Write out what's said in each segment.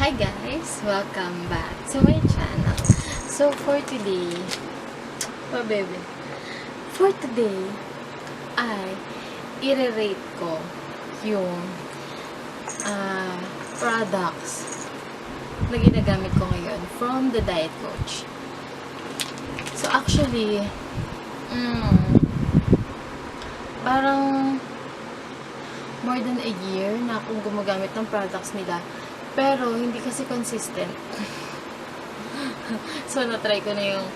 Hi guys! Welcome back to my channel. So for today, oh baby, for today, ay i-rate ko yung ah, products na ginagamit ko ngayon from the Diet Coach. So actually, mm, parang more than a year na akong gumagamit ng products nila. Pero, hindi kasi consistent. so, na-try ko na yung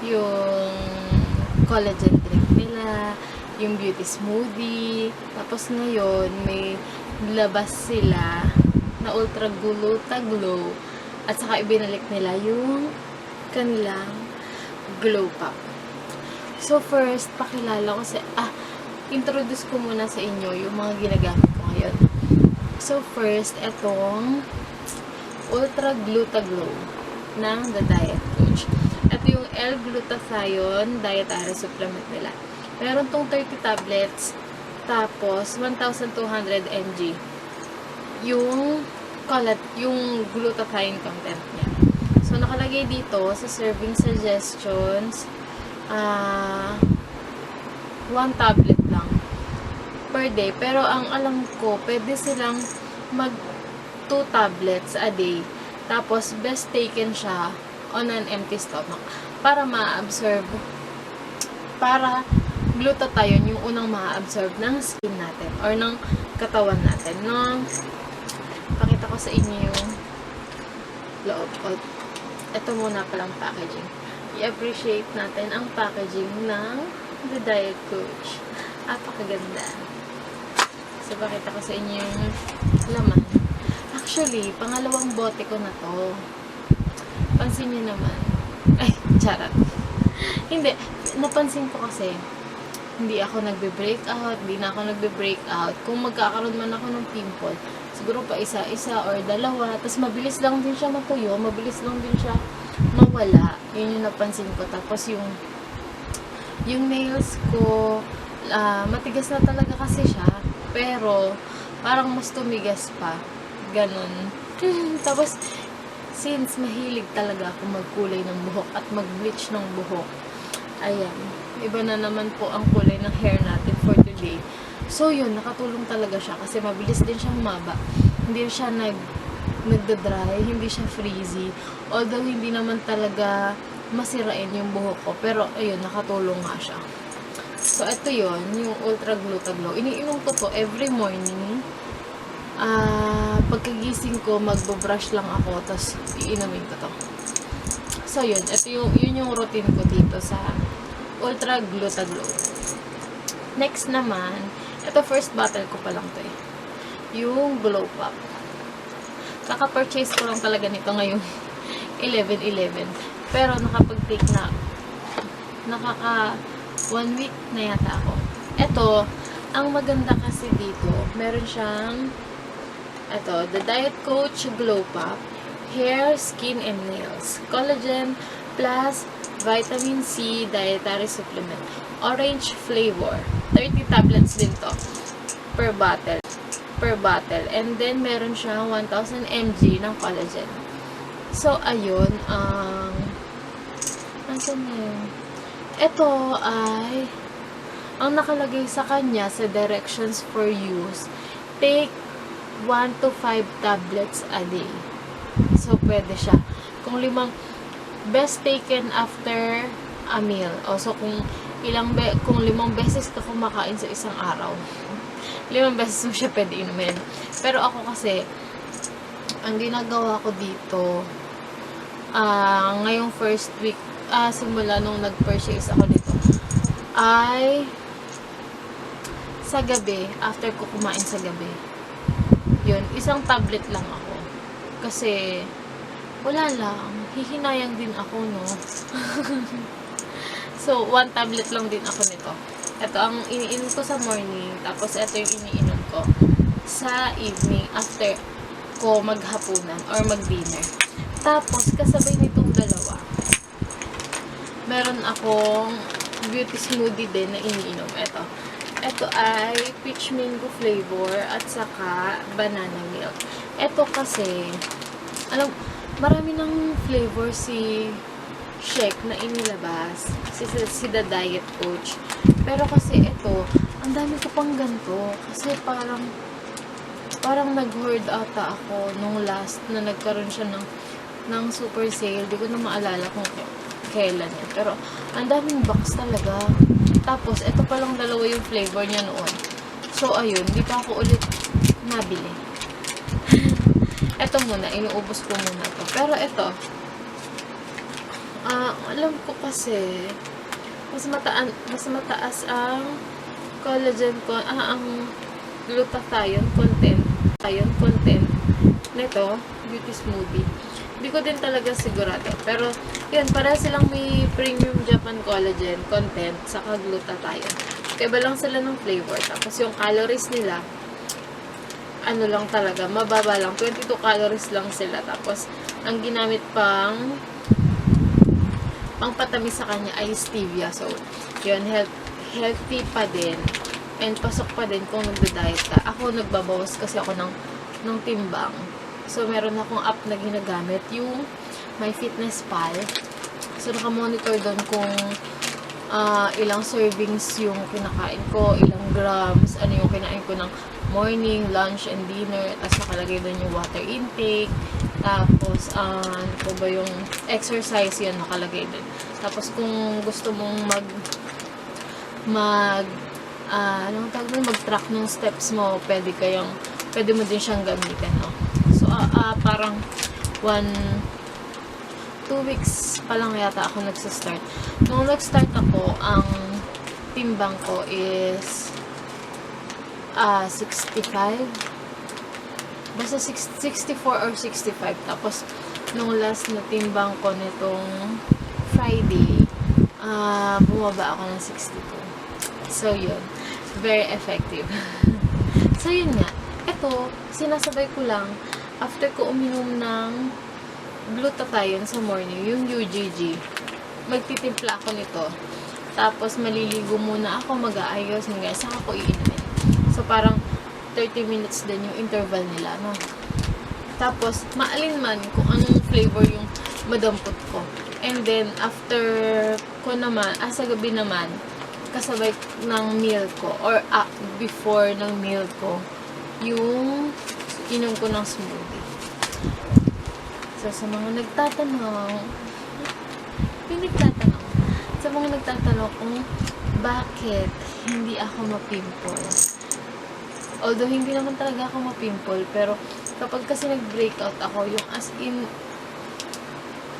yung collagen drink nila, yung beauty smoothie. Tapos ngayon, may labas sila na ultra gluta glow. At saka ibinalik nila yung kanilang glow pop. So, first, pakilala ko sa... Ah, introduce ko muna sa inyo yung mga ginagamit ko ngayon. So, first, etong Ultra Glutaglow ng The Diet Coach. Ito yung L-glutathione dietary supplement nila. Meron tong 30 tablets, tapos 1,200 mg. Yung colat, yung glutathione content niya. So, nakalagay dito sa serving suggestions, ah, one tablet lang per day. Pero ang alam ko, pwede silang mag 2 tablets a day. Tapos, best taken siya on an empty stomach para ma-absorb para glutathione yung unang ma-absorb ng skin natin or ng katawan natin. No? Pakita ko sa inyo yung loob. O, ito muna palang packaging. I-appreciate natin ang packaging ng The Diet Coach. Apakaganda. So, pakita ko sa inyo yung laman. Actually, pangalawang bote ko na to. Pansin nyo naman. Ay, charot. hindi. Napansin ko kasi, hindi ako nagbe-breakout, hindi na ako nagbe-breakout. Kung magkakaroon man ako ng pimple, siguro pa isa-isa or dalawa. Tapos mabilis lang din siya matuyo, mabilis lang din siya mawala. Yun yung napansin ko. Tapos yung yung nails ko, ah, matigas na talaga kasi siya. Pero, parang mas tumigas pa. Ganon. Tapos, since mahilig talaga ako magkulay ng buhok at mag-bleach ng buhok, ayan, iba na naman po ang kulay ng hair natin for today. So, yun, nakatulong talaga siya kasi mabilis din siyang maba. Hindi siya nag nagda-dry, hindi siya frizzy. Although, hindi naman talaga masirain yung buhok ko. Pero, ayun, nakatulong nga siya. So, ito yon yung Ultra Glutaglow. Iniinom ko to every morning. Ah, pagkagising ko, magbo-brush lang ako, tapos iinumin ko to. So, yun. Ito yung, yun yung routine ko dito sa Ultra Glutaglow. Next naman, ito first bottle ko pa lang to eh. Yung Glow Pop. Kaka-purchase ko lang talaga nito ngayong 11-11. Pero nakapag-take na nakaka one week na yata ako. Ito, ang maganda kasi dito, meron siyang ito, the Diet Coach Glow Pop, Hair, Skin, and Nails, Collagen, plus Vitamin C Dietary Supplement, Orange flavor, 30 tablets din to per bottle per bottle. And then, meron siyang 1,000 mg ng collagen. So, ayun, ang Nasaan na yun? Ito ay ang nakalagay sa kanya sa directions for use. Take 1 to 5 tablets a day. So, pwede siya. Kung limang best taken after a meal. O, so, kung ilang be kung limang beses ka kumakain sa isang araw, limang beses mo siya pwede inumin. Pero ako kasi, ang ginagawa ko dito, ah ngayong first week, ah simula nung nag-purchase ako nito, ay sa gabi, after ko kumain sa gabi, yun, isang tablet lang ako. Kasi, wala lang, hihinayang din ako, no? so, one tablet lang din ako nito. Ito ang iniinom ko sa morning, tapos ito yung iniinom ko sa evening after ko maghapunan or mag-dinner. Tapos, kasabay nitong dalawa, meron akong beauty smoothie din na iniinom. Ito. Ito ay peach mango flavor at saka banana milk. Ito kasi, Alam, marami ng flavor si Shek na inilabas. Si, si, si The Diet Coach. Pero kasi ito, ang dami ko pang ganito. Kasi parang, parang nag-hoard ata ako nung last na nagkaroon siya ng, ng super sale. Di ko na maalala kung kailan yun. Pero, ang daming box talaga. Tapos, ito pa lang dalawa yung flavor niya noon. So, ayun, di pa ako ulit nabili. ito muna, inuubos ko muna to. Pero ito, ah, alam ko kasi, mas mataan, mas mataas ang collagen ko, ah, ang glutathione content, glutathione content nito, beauty smoothie. Hindi ko din talaga sigurado. Pero, yun, para silang may premium Japan collagen content saka glutathione. Kaya lang sila ng flavor. Tapos yung calories nila, ano lang talaga, mababa lang. 22 calories lang sila. Tapos, ang ginamit pang pang patamis sa kanya ay stevia. So, yun, health, healthy pa din. And pasok pa din kung nagda-diet ka. Ako, nagbabawas kasi ako ng, ng timbang. So, meron akong app na ginagamit. Yung My Fitness Pal. So, nakamonitor doon kung ah, ilang servings yung kinakain ko, ilang grams, ano yung kinain ko ng morning, lunch, and dinner. Tapos nakalagay doon yung water intake. Tapos, ah, ano po ba yung exercise yun nakalagay doon. Tapos, kung gusto mong mag mag ah, anong tawag doon? mag-track ng steps mo, pwede kayong pwede mo din siyang gamitin, no? Ah, parang one two weeks pa lang yata ako nagsa-start. Nung nag-start ako, ang timbang ko is ah 65. Basta six- 64 or 65. Tapos, nung last na timbang ko nitong Friday, ah bumaba ako ng 62. So, yun. Very effective. so, yun nga. Ito, sinasabay ko lang, after ko uminom ng glutathione sa morning, yung UGG, magtitimpla ako nito. Tapos, maliligo muna ako, mag-aayos, mga saka ko iinumin. So, parang 30 minutes din yung interval nila, no? Tapos, maalin man kung anong flavor yung madampot ko. And then, after ko naman, ah, sa gabi naman, kasabay ng meal ko, or ah, before ng meal ko, yung inom ko ng smoothie. So, sa mga nagtatanong, yung nagtatanong, sa mga nagtatanong kung bakit hindi ako mapimple. Although, hindi naman talaga ako mapimple, pero kapag kasi nag-breakout ako, yung as in,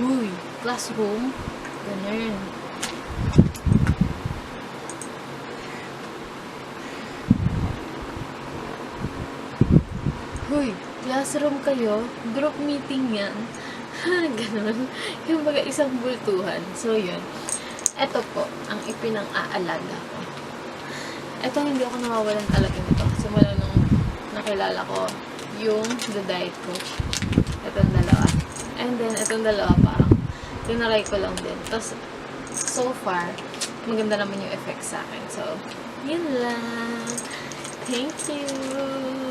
uy, classroom, ganun. Classroom kayo, group meeting yan. Ganun. Yung baga isang bultuhan. So, yun. Ito po, ang ipinang-aalaga ko. Ito, hindi ako nawawalan talaga nito. Simula nung nakilala ko yung The Diet Coach. Itong dalawa. And then, itong dalawa parang tinaray ko lang din. Tapos, so far, maganda naman yung effect sa akin. So, yun lang. Thank you!